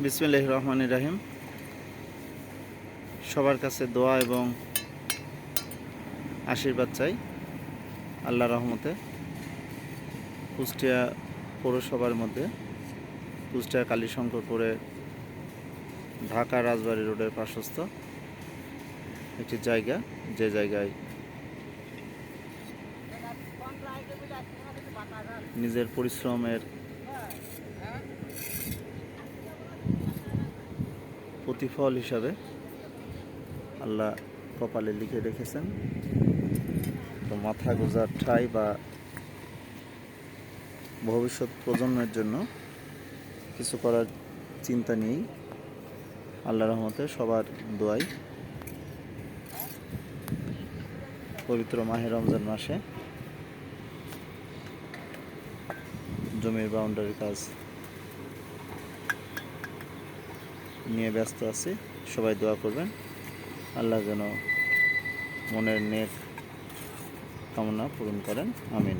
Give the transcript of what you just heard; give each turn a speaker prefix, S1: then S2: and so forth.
S1: বিসমিল্লাহ রহমান রাহিম। সবার কাছে দোয়া এবং আশীর্বাদ চাই আল্লাহ রহমতে। কুষ্টিয়া পৌরসভার মধ্যে, কুষ্টিয়া কালীশঙ্করপুরে ঢাকা রাজবাড়ি রোডের পার্শ্বস্থ একটি জায়গা, যে জায়গায় নিজের পরিশ্রমের প্রতিফল হিসাবে আল্লাহ কপালে লিখে রেখেছেন। তো মাথা গোজার ঠাই বা ভবিষ্যৎ প্রজন্মের জন্য কিছু করার চিন্তা নিয়েই আল্লাহ রহমতে সবার দোয়াই পবিত্র মাহে রমজান মাসে। জমির বাউন্ডারির কাজ নিয়ে ব্যস্ত আছি। সবাই দোয়া করবেন। আল্লাহ যেন মনের নেক কামনা পূরণ করেন। আমিন।